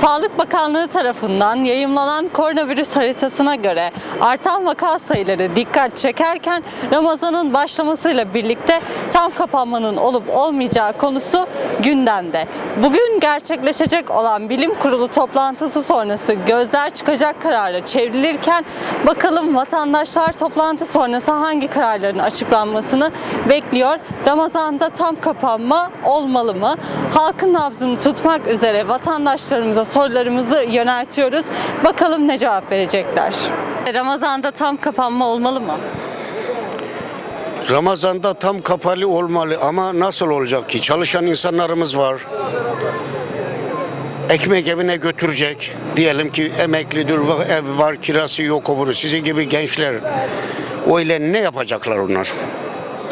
Sağlık Bakanlığı tarafından yayımlanan koronavirüs haritasına göre artan vaka sayıları dikkat çekerken Ramazan'ın başlamasıyla birlikte tam kapanmanın olup olmayacağı konusu gündemde. Bugün gerçekleşecek olan bilim kurulu toplantısı sonrası gözler çıkacak karara çevrilirken bakalım vatandaşlar toplantı sonrası hangi kararların açıklanmasını bekliyor. Ramazan'da tam kapanma olmalı mı? Halkın nabzını tutmak üzere vatandaşlarımıza sorularımızı yöneltiyoruz. Bakalım ne cevap verecekler. Ramazan'da tam kapanma olmalı mı? Ramazan'da tam kapalı olmalı ama nasıl olacak ki? Çalışan insanlarımız var. Ekmek evine götürecek. Diyelim ki emeklidir, ev var, kirası yok olur. Sizin gibi gençler. Öyle ne yapacaklar onlar?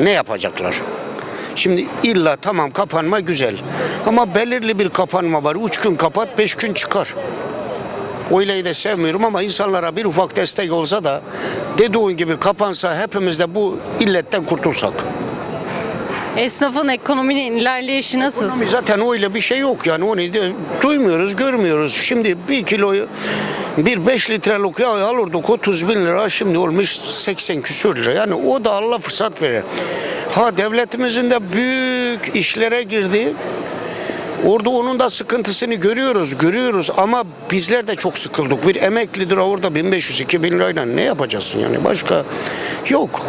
Ne yapacaklar? Şimdi illa tamam kapanma güzel. Ama belirli bir kapanma var. Üç gün kapat, beş gün çıkar. Oylayı da sevmiyorum ama insanlara bir ufak destek olsa da dediğin gibi kapansa hepimiz de bu illetten kurtulsak. Esnafın ekonominin ilerleyişi nasıl? Ekonomi zaten öyle bir şey yok yani onu de duymuyoruz, görmüyoruz. Şimdi bir kiloyu bir 5 litrelik yağ alırdık 30 bin lira şimdi olmuş 80 küsür lira. Yani o da Allah fırsat verir. Ha devletimizin de büyük işlere girdi. Orada onun da sıkıntısını görüyoruz, görüyoruz ama bizler de çok sıkıldık. Bir emeklidir orada 1500-2000 lirayla ne yapacaksın yani başka yok.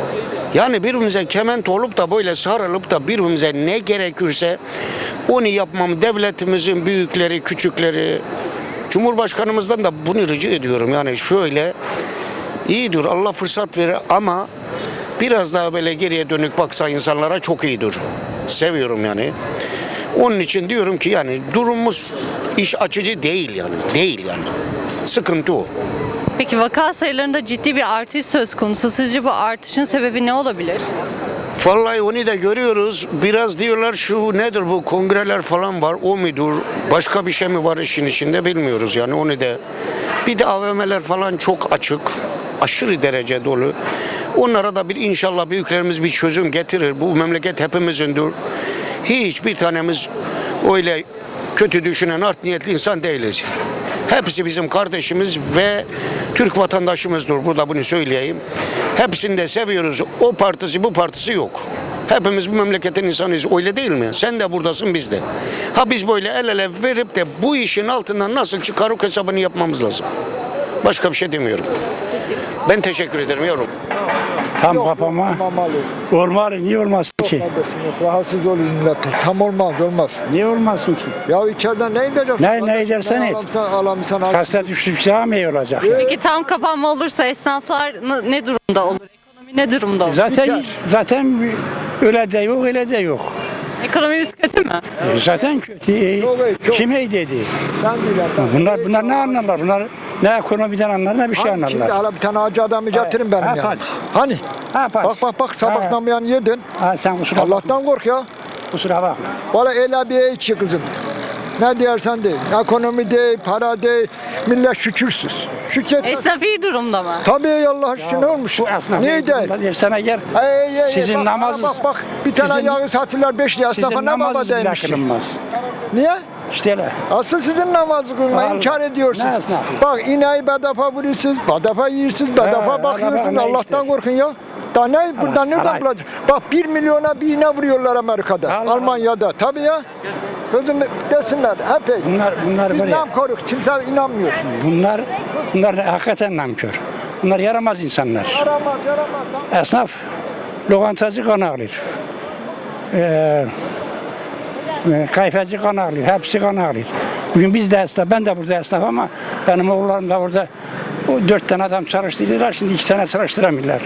Yani birbirimize kement olup da böyle sarılıp da birbirimize ne gerekirse onu yapmam devletimizin büyükleri, küçükleri, Cumhurbaşkanımızdan da bunu rica ediyorum. Yani şöyle iyidir Allah fırsat verir ama biraz daha böyle geriye dönük baksa insanlara çok iyidir. Seviyorum yani. Onun için diyorum ki yani durumumuz iş açıcı değil yani. Değil yani. Sıkıntı o. Peki vaka sayılarında ciddi bir artış söz konusu. Sizce bu artışın sebebi ne olabilir? Vallahi onu da görüyoruz. Biraz diyorlar şu nedir bu kongreler falan var o mudur? Başka bir şey mi var işin içinde bilmiyoruz yani onu da. Bir de AVM'ler falan çok açık. Aşırı derece dolu. Onlara da bir inşallah büyüklerimiz bir çözüm getirir. Bu memleket hepimizindir. Hiçbir tanemiz öyle kötü düşünen art niyetli insan değiliz. Hepsi bizim kardeşimiz ve Türk vatandaşımızdır. Burada bunu söyleyeyim. Hepsini de seviyoruz. O partisi bu partisi yok. Hepimiz bu memleketin insanıyız. Öyle değil mi? Sen de buradasın biz de. Ha biz böyle el ele verip de bu işin altından nasıl çıkarık hesabını yapmamız lazım. Başka bir şey demiyorum. Ben teşekkür ederim yavrum. Tam kapama Olmamalı. olmalı. Niye olmasın ki? Kardeşim yok. Rahatsız olur millet. Tam olmaz olmaz. Niye olmasın ki? Ya içeriden ne edeceksin? Ne- ne edersen et. Alamsan, alamsan al. Hasta düştükçe mi olacak? Peki tam kapanma olursa esnaflar ne durumda olur? Ekonomi ne durumda olur? Zaten zaten öyle de yok öyle de yok. Ekonomimiz kötü mü? E, Zaten kötü. Çok çok. Kim iyi dedi? Ben. Bunlar bunlar ne anlarlar? Bunlar ne ekonomiden anlar ne bir şey Hani şimdi anlarlar. hala bir tane hacı adamı getirin benim ha, yani. hadi. Hani? Ha, hadi. Bak bak bak sabahtan bir yan yedin. Ha, sen kusura bakma. Allah'tan kork ya. Kusura bakma. Valla el bir içi kızım. Ne dersen de. Ekonomi değil, para değil. Millet şükürsüz. Şükret. Esnaf iyi durumda mı? Tabii Allah aşkına ne olmuş? Sana gel. Hey, hey, hey, Sizin bak, namazınız- Bak bak bir tane Sizin- yağı satırlar 5 liraya. Sizin Esnafa ne baba demiş. Niye? İşte öyle. Asıl sizin namazı Allah. inkar ediyorsunuz. Bak inayı bedava vuruyorsunuz, bedava yiyorsunuz, bedava He, bakıyorsunuz. Allah'tan işte? korkun ya. Daha ne, buradan nereden halay. bulacak? Bak 1 milyona bir iğne vuruyorlar Amerika'da, Allah Almanya'da. Tabii ya. Kızım desinler epey. Bunlar bunlar Biz nam koruk, kimse inanmıyor. Bunlar bunlar hakikaten nankör. Bunlar yaramaz insanlar. Yaramaz, yaramaz. Esnaf lokantacı kan alır. Ee, e, kayfacı kan alır. Hepsi kan alır. Bugün biz de esnaf, ben de burada esnaf ama benim oğullarım da orada o dört tane adam çalıştırdılar. Şimdi iki tane çalıştıramıyorlar.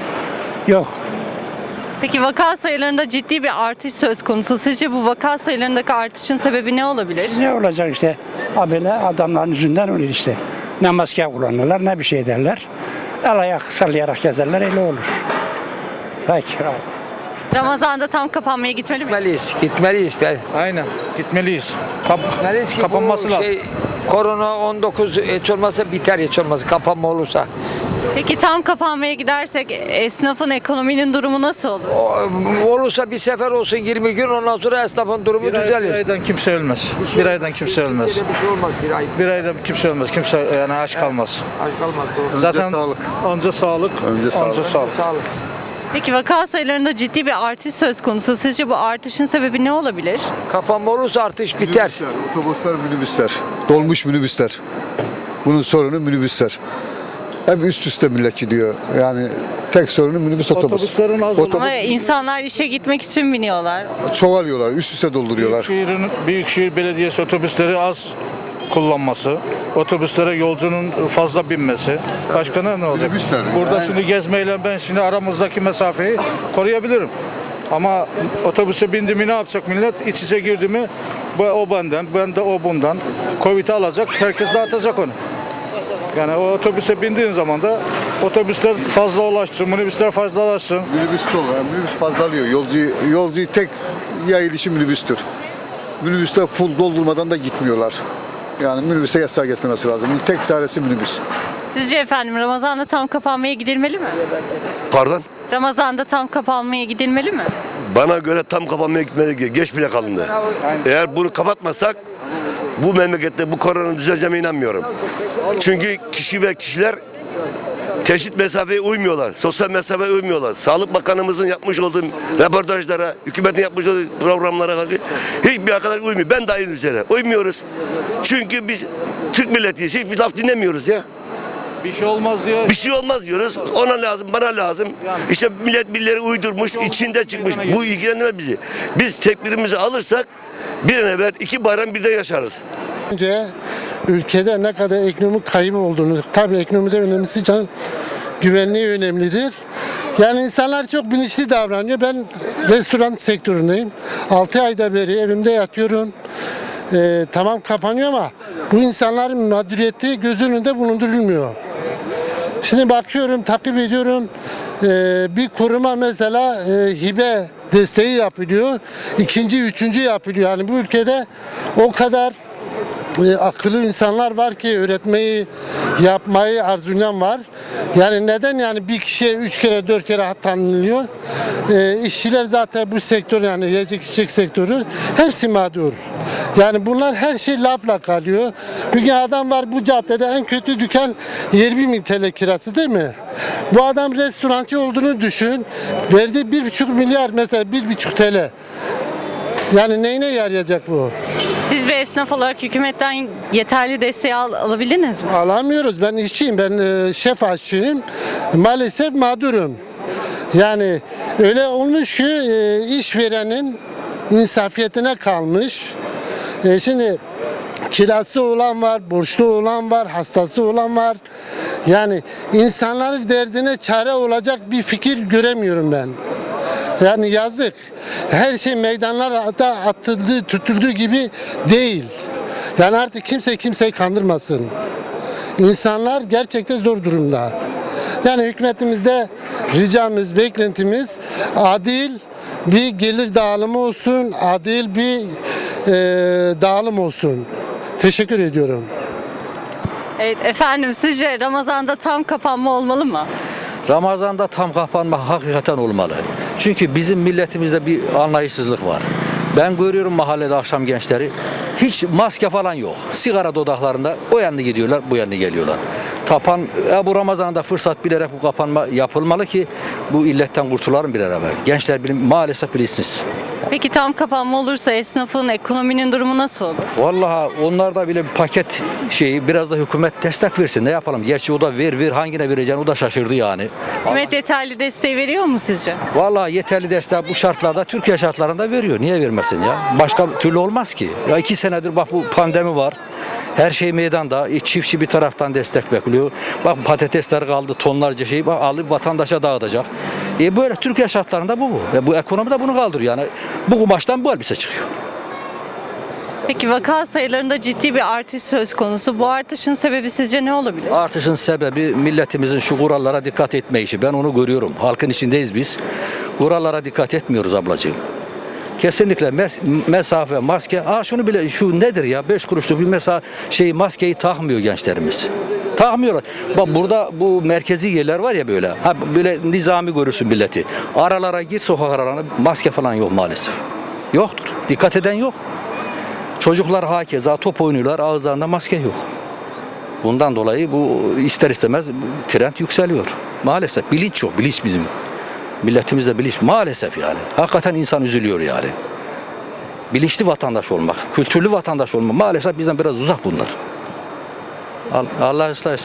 Yok. Peki vaka sayılarında ciddi bir artış söz konusu. Sizce bu vaka sayılarındaki artışın sebebi ne olabilir? Ne olacak işte? Ha böyle adamların yüzünden olur işte. Ne maske kullanırlar ne bir şey derler. El ayak sallayarak gezerler öyle olur. Peki. Ramazan'da tam kapanmaya gitmeli mi? Gitmeliyiz, gitmeliyiz. Ben. Aynen gitmeliyiz. Kap Gitmeliyiz ki kapanması bu lazım. şey, korona 19 hiç olmazsa biter hiç olmazsa kapanma olursa. Peki tam kapanmaya gidersek esnafın ekonominin durumu nasıl olur? O- Olursa bir sefer olsun 20 gün ondan sonra esnafın durumu Bir, ay- bir düzelir. aydan kimse ölmez. Bir aydan kimse ölmez. Bir şey olmaz bir ay. Bir ayda kimse ölmez. Kimse yani aç kalmaz. Aç kalmaz doğru. Zaten sağlık. Önce sağlık. Önce sağlık. Önce sağlık. Sağlık. Peki vaka sayılarında ciddi bir artış söz konusu. Sizce bu artışın sebebi ne olabilir? Kapanma olursa artış biter. Minibüsler, otobüsler, minibüsler. Dolmuş minibüsler. Bunun sorunu minibüsler. Hep üst üste millet gidiyor. Yani tek sorunu minibüs otobüs. Otobüslerin az Otobüs Ama insanlar işe gitmek için biniyorlar. çoğalıyorlar, üst üste dolduruyorlar. Büyükşehir'in Büyükşehir Belediyesi otobüsleri az kullanması, otobüslere yolcunun fazla binmesi. Başka ne, olacak? Minibüsler, Burada yani- şimdi gezmeyle ben şimdi aramızdaki mesafeyi koruyabilirim. Ama otobüse bindi mi ne yapacak millet? İç içe girdi mi bu o benden, ben de o bundan. Covid'i alacak, herkes dağıtacak onu. Yani o otobüse bindiğin zaman da otobüsler fazla ulaşsın, minibüsler fazla ulaşsın. Minibüs çok, yani minibüs fazla alıyor. Yolcu, yolcuyu tek yayılışı minibüstür. Minibüsler full doldurmadan da gitmiyorlar. Yani minibüse yasak getirmesi lazım. Bunun tek çaresi minibüs. Sizce efendim Ramazan'da tam kapanmaya gidilmeli mi? Pardon? Ramazan'da tam kapanmaya gidilmeli mi? Bana göre tam kapanmaya gitmeli geç bile kalındı. Eğer bunu kapatmasak bu memlekette bu korona düzeleceğime inanmıyorum. Çünkü kişi ve kişiler teşhit mesafeye uymuyorlar. Sosyal mesafeye uymuyorlar. Sağlık Bakanımızın yapmış olduğu röportajlara, hükümetin yapmış olduğu programlara karşı hiçbir arkadaş uymuyor. Ben dahil üzere. Uymuyoruz. Çünkü biz Türk milletiyiz. Hiçbir laf dinlemiyoruz ya. Bir şey olmaz diye Bir şey olmaz diyoruz. Ona lazım, bana lazım. İşte millet birileri uydurmuş, içinde çıkmış. Bu ilgilendirmez bizi. Biz tedbirimizi alırsak bir an evvel iki bayram birden yaşarız. Bence ülkede ne kadar ekonomik kaybı olduğunu, tabii ekonomide önemlisi can güvenliği önemlidir. Yani insanlar çok bilinçli davranıyor. Ben restoran sektöründeyim. 6 ayda beri evimde yatıyorum. Ee, tamam kapanıyor ama bu insanların mağduriyeti göz önünde bulundurulmuyor. Şimdi bakıyorum, takip ediyorum. Ee, bir kuruma mesela e, hibe desteği yapılıyor. ikinci, üçüncü yapılıyor. Yani bu ülkede o kadar e, akıllı insanlar var ki öğretmeyi yapmayı arzulayan var. Yani neden yani bir kişiye üç kere dört kere tanınıyor? E, işçiler zaten bu sektör yani yiyecek içecek sektörü hepsi mağdur. Yani bunlar her şey lafla kalıyor. Bugün adam var bu caddede en kötü dükkan 20 bin TL kirası değil mi? Bu adam restorancı olduğunu düşün. Verdiği bir buçuk milyar mesela bir buçuk TL. Yani neyine yarayacak bu? Siz bir esnaf olarak hükümetten yeterli desteği al- alabildiniz mi? Alamıyoruz. Ben işçiyim. Ben e, şef aşçıyım. Maalesef mağdurum. Yani öyle olmuş ki e, işverenin insafiyetine kalmış. E, şimdi kirası olan var, borçlu olan var, hastası olan var. Yani insanların derdine çare olacak bir fikir göremiyorum ben. Yani yazık. Her şey meydanlarda atıldığı, tutulduğu gibi değil. Yani artık kimse kimseyi kandırmasın. İnsanlar gerçekten zor durumda. Yani hükümetimizde ricamız, beklentimiz adil bir gelir dağılımı olsun, adil bir e, dağılım olsun. Teşekkür ediyorum. Evet, efendim sizce Ramazan'da tam kapanma olmalı mı? Ramazan'da tam kapanma hakikaten olmalı. Çünkü bizim milletimizde bir anlayışsızlık var. Ben görüyorum mahallede akşam gençleri hiç maske falan yok. Sigara dodaklarında o yanına gidiyorlar, bu yanına geliyorlar. Tapan, e, bu Ramazan'da fırsat bilerek bu kapanma yapılmalı ki bu illetten kurtulalım bir evvel. Gençler bilim, maalesef bilinçsiz. Peki tam kapanma olursa esnafın ekonominin durumu nasıl olur? Vallahi onlarda bile bir paket şeyi biraz da hükümet destek versin. Ne yapalım? Gerçi o da ver ver hangine vereceğini o da şaşırdı yani. Hükümet yeterli desteği veriyor mu sizce? Vallahi yeterli destek bu şartlarda Türkiye şartlarında veriyor. Niye vermesin ya? Başka türlü olmaz ki. Ya iki senedir bak bu pandemi var. Her şey meydanda. E, çiftçi bir taraftan destek bekliyor. Bak patatesler kaldı tonlarca şey bak alıp vatandaşa dağıtacak. E böyle Türkiye şartlarında bu bu. Ve bu ekonomi de bunu kaldırıyor. Yani bu kumaştan bu elbise çıkıyor. Peki vaka sayılarında ciddi bir artış söz konusu. Bu artışın sebebi sizce ne olabilir? Artışın sebebi milletimizin şu kurallara dikkat etmeyişi. Ben onu görüyorum. Halkın içindeyiz biz. Kurallara dikkat etmiyoruz ablacığım. Kesinlikle mes- mesafe, maske. Aa şunu bile şu nedir ya? 5 kuruşluk bir mesa şey maskeyi takmıyor gençlerimiz. Takmıyorlar. Bak burada bu merkezi yerler var ya böyle. Ha böyle nizami görürsün milleti. Aralara gir sokak aralarına maske falan yok maalesef. Yoktur. Dikkat eden yok. Çocuklar hakeza top oynuyorlar ağızlarında maske yok. Bundan dolayı bu ister istemez trend yükseliyor. Maalesef bilinç yok. Bilinç bizim. Milletimizde bilinç maalesef yani. Hakikaten insan üzülüyor yani. Bilinçli vatandaş olmak, kültürlü vatandaş olmak maalesef bizden biraz uzak bunlar. Allah ıslah.